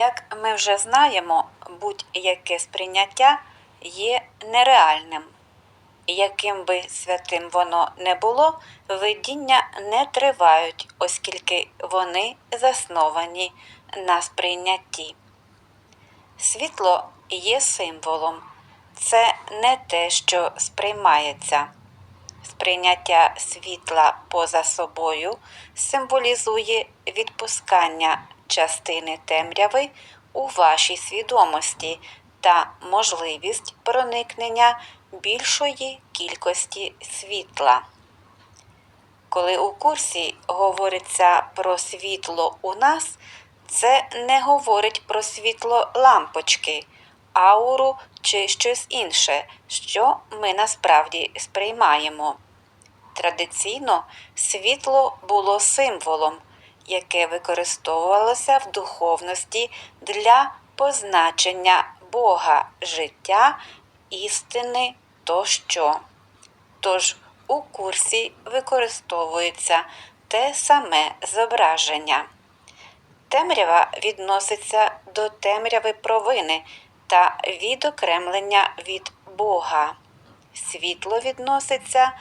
Як ми вже знаємо, будь-яке сприйняття є нереальним. Яким би святим воно не було, видіння не тривають, оскільки вони засновані на сприйнятті. Світло є символом, це не те, що сприймається. Сприйняття світла поза собою символізує відпускання частини темряви у вашій свідомості та можливість проникнення більшої кількості світла. Коли у курсі говориться про світло у нас, це не говорить про світло лампочки, ауру чи щось інше, що ми насправді сприймаємо. Традиційно світло було символом, яке використовувалося в духовності для позначення Бога, життя, істини тощо. Тож у курсі використовується те саме зображення. Темрява відноситься до темряви провини та відокремлення від Бога. Світло відноситься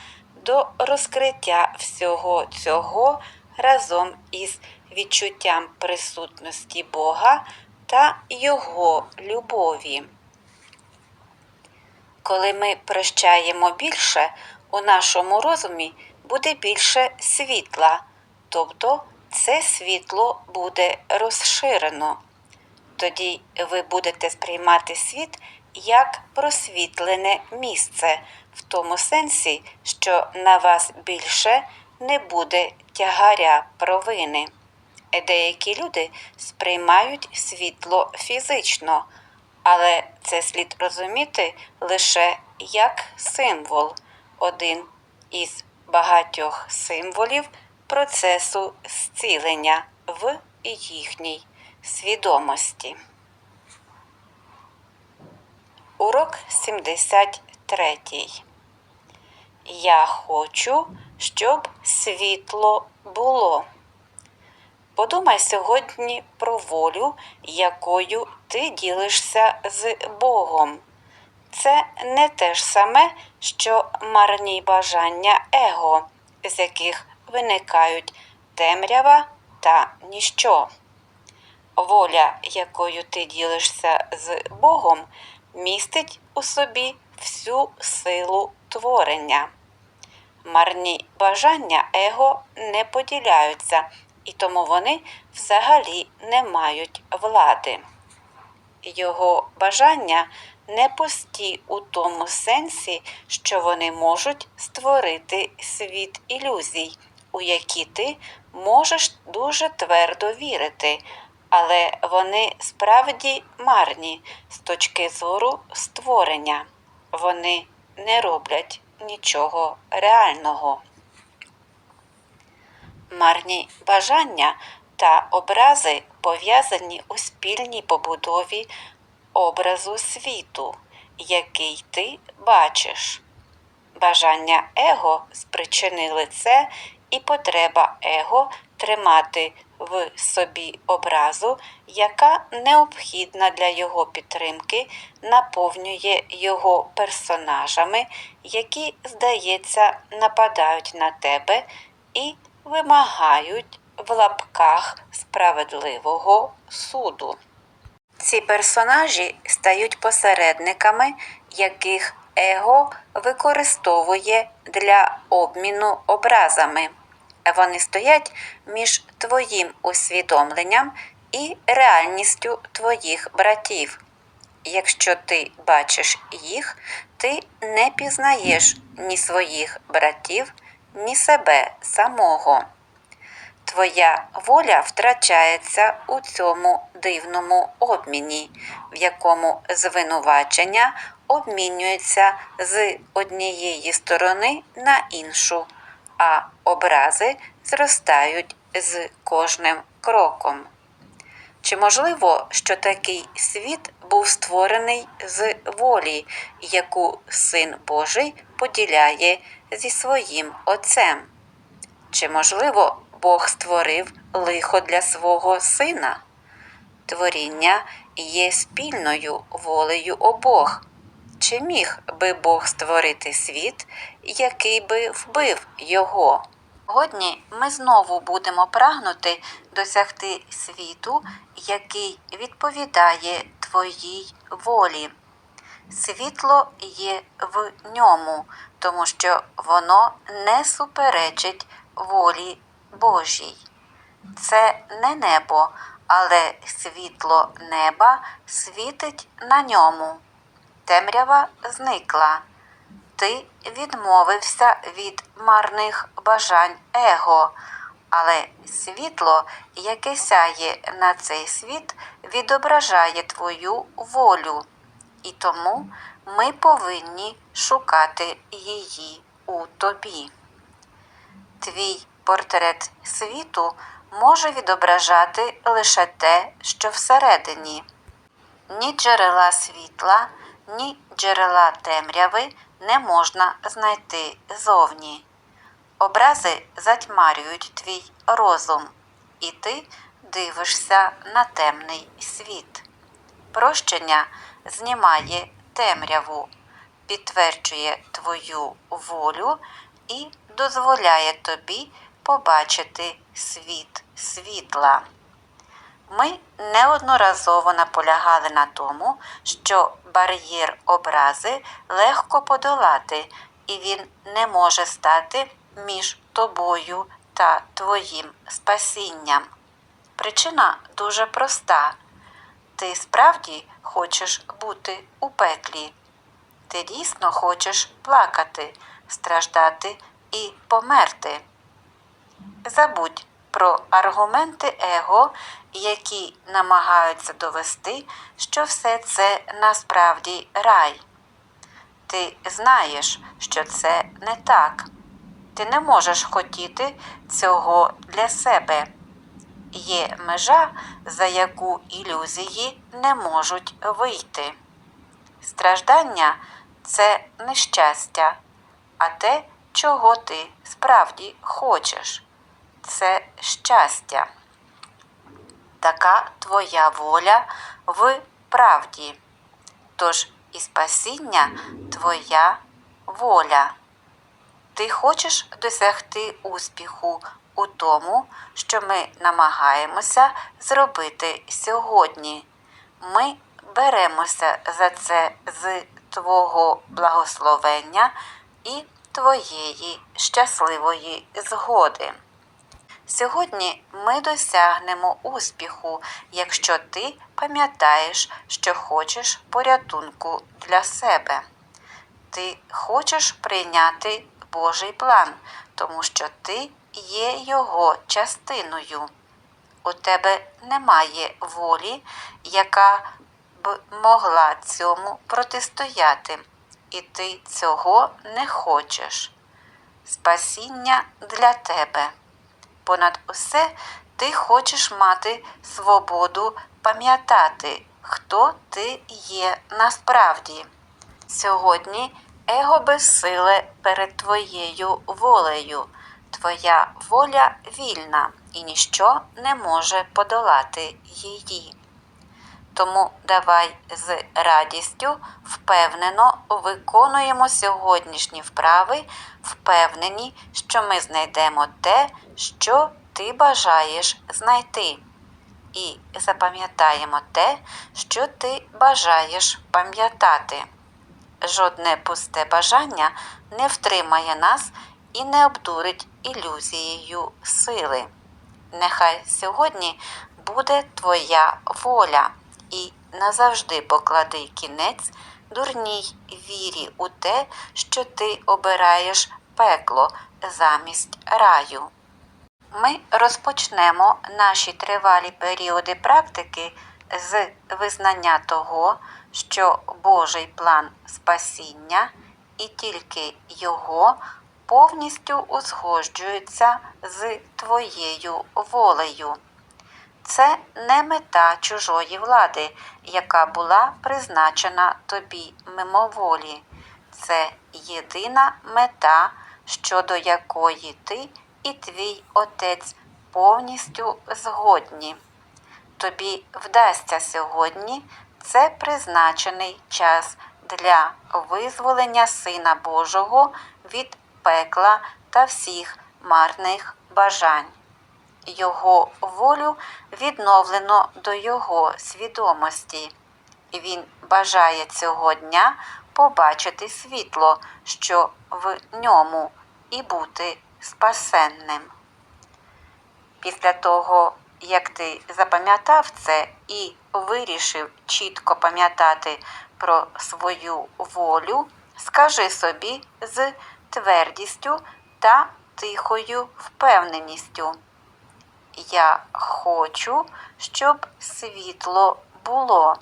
до розкриття всього цього разом із відчуттям присутності Бога та Його любові. Коли ми прощаємо більше, у нашому розумі буде більше світла, тобто це світло буде розширено. Тоді ви будете сприймати світ як просвітлене місце, в тому сенсі, що на вас більше не буде тягаря провини. Деякі люди сприймають світло фізично, але це слід розуміти лише як символ, один із багатьох символів процесу зцілення в їхній свідомості. Урок 73. Я хочу, щоб світло було. Подумай сьогодні про волю, якою ти ділишся з Богом. Це не те ж саме, що марні бажання его, з яких виникають темрява та ніщо. Воля, якою ти ділишся з Богом, містить у собі всю силу творення. Марні бажання его не поділяються, і тому вони взагалі не мають влади. Його бажання не пусті у тому сенсі, що вони можуть створити світ ілюзій, у які ти можеш дуже твердо вірити, але вони справді марні з точки зору створення. Вони не роблять нічого реального. Марні бажання та образи пов'язані у спільній побудові образу світу, який ти бачиш. Бажання его спричинили це і потреба его тримати в собі образу, яка необхідна для його підтримки, наповнює його персонажами, які, здається, нападають на тебе і вимагають в лапках справедливого суду. Ці персонажі стають посередниками, яких его використовує для обміну образами. Вони стоять між твоїм усвідомленням і реальністю твоїх братів. Якщо ти бачиш їх, ти не пізнаєш ні своїх братів, ні себе самого. Твоя воля втрачається у цьому дивному обміні, в якому звинувачення обмінюється з однієї сторони на іншу, а образи зростають з кожним кроком. Чи можливо, що такий світ був створений з волі, яку Син Божий поділяє зі своїм Отцем? Чи можливо Бог створив лихо для свого сина? творіння є спільною волею обох. Чи міг би Бог створити світ, який би вбив його? Сьогодні ми знову будемо прагнути досягти світу, який відповідає твоїй волі. Світло є в ньому, тому що воно не суперечить волі Божій. Це не небо, але світло неба світить на ньому. Темрява зникла. Ти відмовився від марних бажань его, але світло, яке сяє на цей світ, відображає твою волю, і тому ми повинні шукати її у тобі. Твій портрет світу може відображати лише те, що всередині. Ні джерела світла, ні джерела темряви не можна знайти зовні. Образи затьмарюють твій розум, і ти дивишся на темний світ. Прощення знімає темряву, підтверджує твою волю і дозволяє тобі побачити світ світла. Ми неодноразово наполягали на тому, що бар'єр образи легко подолати, і він не може стати між тобою та твоїм спасінням. Причина дуже проста. Ти справді хочеш бути у пеклі. Ти дійсно хочеш плакати, страждати і померти. Забудь про аргументи его, які намагаються довести, що все це насправді рай. Ти знаєш, що це не так. Ти не можеш хотіти цього для себе. Є межа, за яку ілюзії не можуть вийти. Страждання це нещастя, а те, чого ти справді хочеш це щастя. Така твоя воля в правді. Тож і спасіння твоя воля. Ти хочеш досягти успіху у тому, що ми намагаємося зробити сьогодні. Ми беремося за це з Твого благословення і Твоєї щасливої згоди. Сьогодні ми досягнемо успіху, якщо ти пам'ятаєш, що хочеш порятунку для себе. Ти хочеш прийняти Божий план, тому що ти є його частиною. У тебе немає волі, яка б могла цьому протистояти, і ти цього не хочеш. Спасіння для тебе. Понад усе ти хочеш мати свободу пам'ятати, хто ти є насправді. Сьогодні его безсиле перед твоєю волею. Твоя воля вільна і ніщо не може подолати її. Тому давай з радістю впевнено виконуємо сьогоднішні вправи, впевнені, що ми знайдемо те, що ти бажаєш знайти. І запам'ятаємо те, що ти бажаєш пам'ятати. Жодне пусте бажання не втримає нас і не обдурить ілюзією сили. Нехай сьогодні буде твоя воля і назавжди поклади кінець дурній вірі у те, що ти обираєш пекло замість раю. Ми розпочнемо наші тривалі періоди практики з визнання того, що Божий план спасіння і тільки Його повністю узгоджується з твоєю волею. Це не мета чужої влади, яка була призначена тобі мимоволі. Це єдина мета, щодо якої ти і твій отець повністю згодні. тобі вдасться сьогодні, це призначений час для визволення Сина Божого від пекла та всіх марних бажань. Його волю відновлено до його свідомості. Він бажає цього дня побачити світло, що в ньому, і бути спасенним. Після того, як ти запам'ятав це і вирішив чітко пам'ятати про свою волю, скажи собі з твердістю та тихою впевненістю. Я хочу, щоб світло було.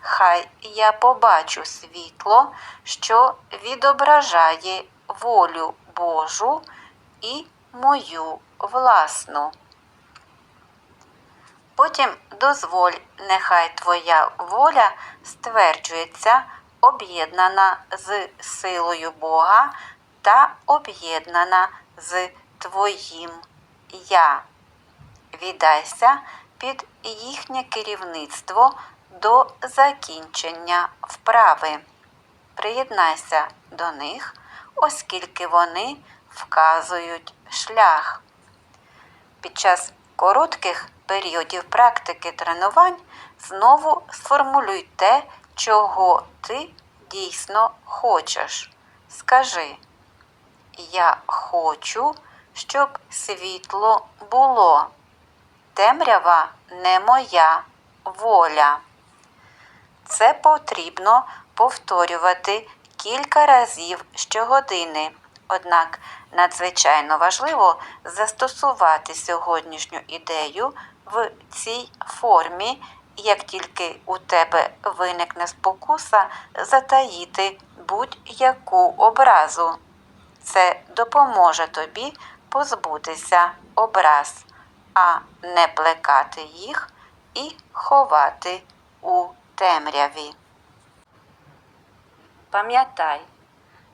Хай я побачу світло, що відображає волю Божу і мою власну. Потім дозволь, нехай твоя воля стверджується, об'єднана з силою Бога та об'єднана з твоїм Я. Віддайся під їхнє керівництво до закінчення вправи. Приєднайся до них, оскільки вони вказують шлях. Під час коротких періодів практики тренувань знову сформулюй те, чого ти дійсно хочеш. Скажи, я хочу, щоб світло було. Темрява не моя воля. Це потрібно повторювати кілька разів щогодини. Однак надзвичайно важливо застосувати сьогоднішню ідею в цій формі, як тільки у тебе виникне спокуса затаїти будь-яку образу. Це допоможе тобі позбутися образ, а не плекати їх і ховати у темряві. Пам'ятай,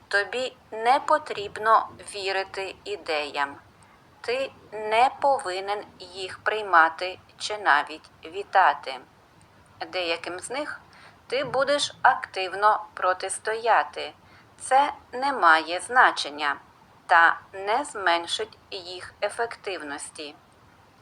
тобі не потрібно вірити ідеям. Ти не повинен їх приймати чи навіть вітати. Деяким з них ти будеш активно протистояти. Це не має значення та не зменшить їх ефективності.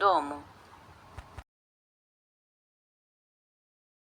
дому.